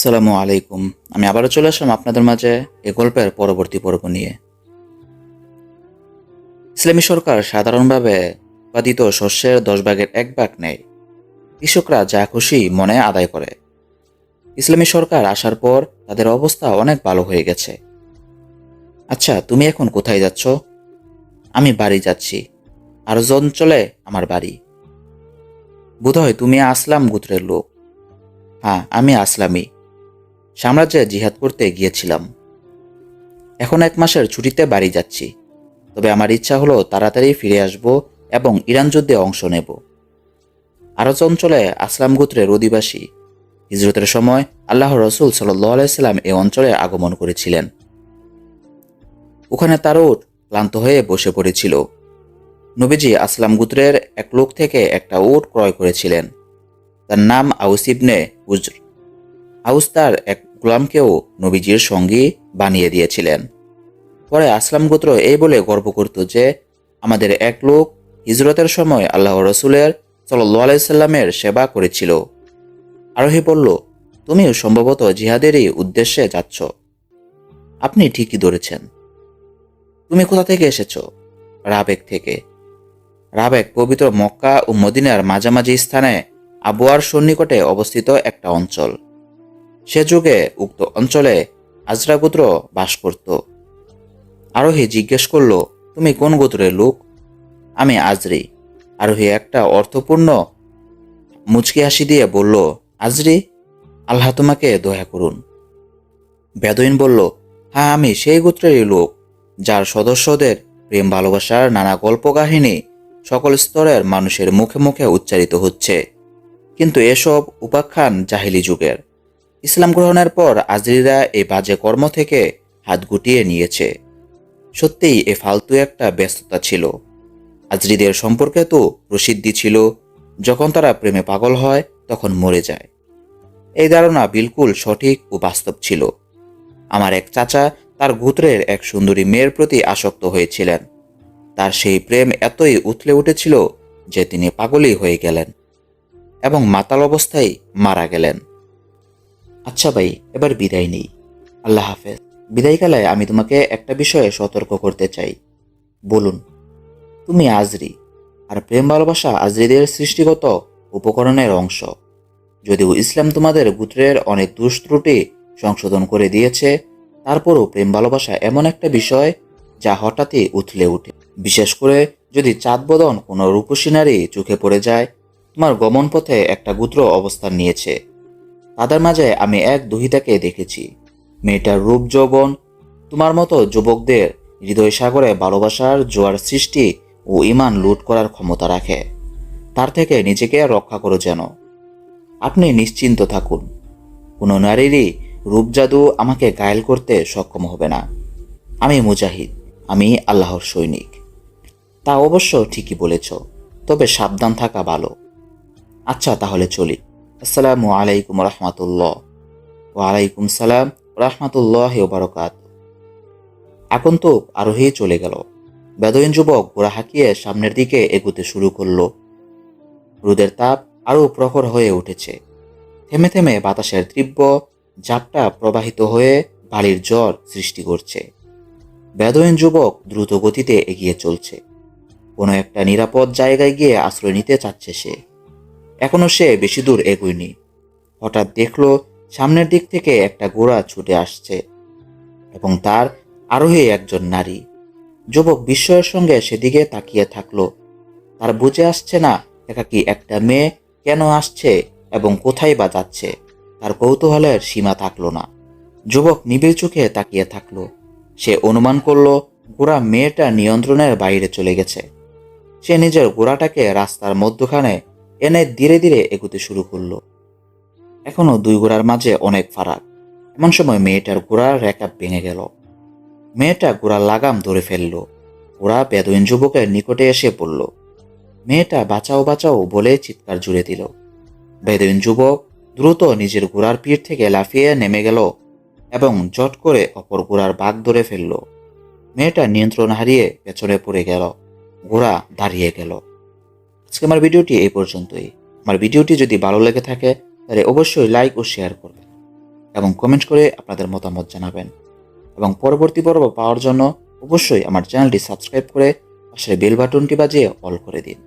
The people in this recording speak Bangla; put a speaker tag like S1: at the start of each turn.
S1: আসসালামু আলাইকুম। আমি আবারও চলে আসলাম আপনাদের মাঝে এ গল্পের পরবর্তী পর্ব নিয়ে। ইসলামী সরকার সাধারণভাবে উৎপাদিত শস্যের দশ ভাগের এক ভাগ নেয়। কৃষকরা যা খুশি মনে আদায় করে। ইসলামী সরকার আসার পর তাদের অবস্থা অনেক ভালো হয়ে গেছে। আচ্ছা তুমি এখন কোথায় যাচ্ছ? আমি বাড়ি যাচ্ছি। আর অঞ্চলে আমার বাড়ি। বোধহয় তুমি আসলাম গোত্রের লোক। হ্যাঁ আমি আসলামই। সাম্রাজ্যে জিহাদ করতে গিয়েছিলাম। এখন এক মাসের ছুটিতে বাড়ি যাচ্ছি। তবে আমার ইচ্ছা হলো তাড়াতাড়ি ফিরে আসব এবং ইরান যুদ্ধে অংশ নেব। আরজ অঞ্চলে আসলাম গোত্রের অধিবাসী। হিজরতের সময় আল্লাহ রসুল সাল্লাম এই অঞ্চলে আগমন করেছিলেন। ওখানে তার উট ক্লান্ত হয়ে বসে পড়েছিল। নবীজি আসলাম গুত্রের এক লোক থেকে একটা উট ক্রয় করেছিলেন। তার নাম আউস ইবনে উজর। আউস তার এক গোলামকেও নবীজির সঙ্গী বানিয়ে দিয়েছিলেন। পরে আসলাম গোত্র এই বলে গর্ব করত যে, আমাদের এক লোক হিজরতের সময় আল্লাহ রসুলের সাল্লামের সেবা করেছিল। আরোহী বলল, তুমিও সম্ভবত জিহাদেরই উদ্দেশ্যে যাচ্ছ। আপনি ঠিকই ধরেছেন। তুমি কোথা থেকে এসেছ? রাবেক থেকে। রাবেক পবিত্র মক্কা ও মদিনার মাঝামাঝি স্থানে আবুয়ার সন্নিকটে অবস্থিত একটা অঞ্চল। সে যুগে উক্ত অঞ্চলে আজরা গোত্র বাস করত। আরোহী জিজ্ঞেস করল, তুমি কোন গোত্রের লোক? আমি আজরি। আরোহী একটা অর্থপূর্ণ মুচকি হাসি দিয়ে বলল, আজরি, আল্লাহ তোমাকে দয়া করুন। বেদইন বলল হ্যাঁ আমি সেই গোত্রেরই লোক, যার সদস্যদের প্রেম, ভালোবাসার নানা গল্প কাহিনী সকল স্তরের মানুষের মুখে মুখে উচ্চারিত হচ্ছে। কিন্তু এসব উপাখ্যান জাহিলি যুগের। ইসলাম গ্রহণের পর আজরিরা এই বাজে কর্ম থেকে হাত গুটিয়ে নিয়েছে। সত্যিই এ ফালতু একটা ব্যস্ততা ছিল। আজরিদের সম্পর্কে তো প্রসিদ্ধি ছিল, যখন তারা প্রেমে পাগল হয়, তখন মরে যায়। এই ধারণা বিলকুল সঠিক ও বাস্তব ছিল। আমার এক চাচা তার গোত্রের এক সুন্দরী মেয়ের প্রতি আসক্ত হয়েছিলেন। তার সেই প্রেম এতই উথলে উঠেছিল যে তিনি পাগলই হয়ে গেলেন এবং মাতাল অবস্থায় মারা গেলেন। আচ্ছা ভাই, এবার বিদায় নেই। আল্লাহ হাফেজ। বিদায়কালে আমি তোমাকে একটা বিষয়ে সতর্ক করতে চাই। বলুন, তুমি আজরি, আর প্রেম ভালোবাসা আজরিদের সৃষ্টিগত উপকরণের অংশ। যদিও ইসলাম তোমাদের গোত্রের অনেক দুষ্ত্রুটি সংশোধন করে দিয়েছে, তারপরও প্রেম ভালোবাসা এমন একটা বিষয় যা হঠাৎই উথলে উঠে বিশেষ করে যদি চাঁদ বদন কোনো রূপসী নারী চোখে পড়ে যায়, তোমার গমন পথে একটা গুত্র অবস্থান নিয়েছে। তাদের মাঝে আমি এক দুহিতাকে দেখেছি। মেয়েটার রূপ যৌবন, তোমার মতো যুবকদের হৃদয় সাগরে ভালোবাসার জোয়ার সৃষ্টি ও ইমান লুট করার ক্ষমতা রাখে। তার থেকে নিজেকে রক্ষা করো যেন। আপনি নিশ্চিন্ত থাকুন। কোনো নারীরই রূপ জাদু আমাকে গায়েল করতে সক্ষম হবে না। আমি মুজাহিদ, আমি আল্লাহর সৈনিক। তা অবশ্য ঠিকই বলেছ, তবে সাবধান থাকা ভালো। আচ্ছা তাহলে চলি। আসসালামু আলাইকুম রহমতুল্লাহ। ওয়ালাইকুম সালাম রহমতুল্লাহ বারকাত আগন্তুক আরোহী চলে গেল। বেদইন যুবক গোড়া হাঁকিয়ে সামনের দিকে এগুতে শুরু করল। রোদের তাপ আরও প্রখর হয়ে উঠেছে। থেমে থেমে বাতাসের তীব্র ঝাপটা প্রবাহিত হয়ে বালির জ্বর সৃষ্টি করছে। বেদইন যুবক দ্রুত গতিতে এগিয়ে চলছে। কোনো একটা নিরাপদ জায়গায় গিয়ে আশ্রয় নিতে চাচ্ছে সে। এখনও সে বেশি দূর এগোয়নি। হঠাৎ দেখল সামনের দিক থেকে একটা গোড়া ছুটে আসছে এবং তার আরোহী একজন নারী। যুবক বিস্ময়ের সঙ্গে সেদিকে তাকিয়ে থাকল। তার বুঝে আসছে না একাকি একটা মেয়ে কেন আসছে এবং কোথায় বা যাচ্ছে। তার কৌতূহলের সীমা থাকল না। যুবক নিবিড় চোখে তাকিয়ে থাকল। সে অনুমান করল গোড়া মেয়েটা নিয়ন্ত্রণের বাইরে চলে গেছে। সে নিজের গোড়াটাকে রাস্তার মধ্যখানে এনে ধীরে ধীরে এগুতে শুরু করল। এখনও দুই গোড়ার মাঝে অনেক ফারাক। এমন সময় মেয়েটার গোড়ার রেকাপ ভেঙে গেল। মেয়েটা গোড়ার লাগাম ধরে ফেলল। গোড়া বেদইন যুবকের নিকটে এসে পড়ল। মেয়েটা বাঁচাও বাঁচাও বলে চিৎকার জুড়ে দিল। বেদইন যুবক দ্রুত নিজের গোড়ার পিঠ থেকে লাফিয়ে নেমে গেল এবং জট করে অপর গোড়ার বাঘ ধরে ফেলল। মেয়েটা নিয়ন্ত্রণ হারিয়ে পেছনে পড়ে গেল। ঘোড়া দাঁড়িয়ে গেল। আজকে আমার ভিডিওটি এই পর্যন্তই। আমার ভিডিওটি যদি ভালো লেগে থাকে, তাহলে অবশ্যই লাইক ও শেয়ার করবেন এবং কমেন্ট করে আপনাদের মতামত জানাবেন। এবং পরবর্তী পর্ব পাওয়ার জন্য অবশ্যই আমার চ্যানেলটি সাবস্ক্রাইব করে পাশের বেল বাটনটি বাজিয়ে অল করে দিন।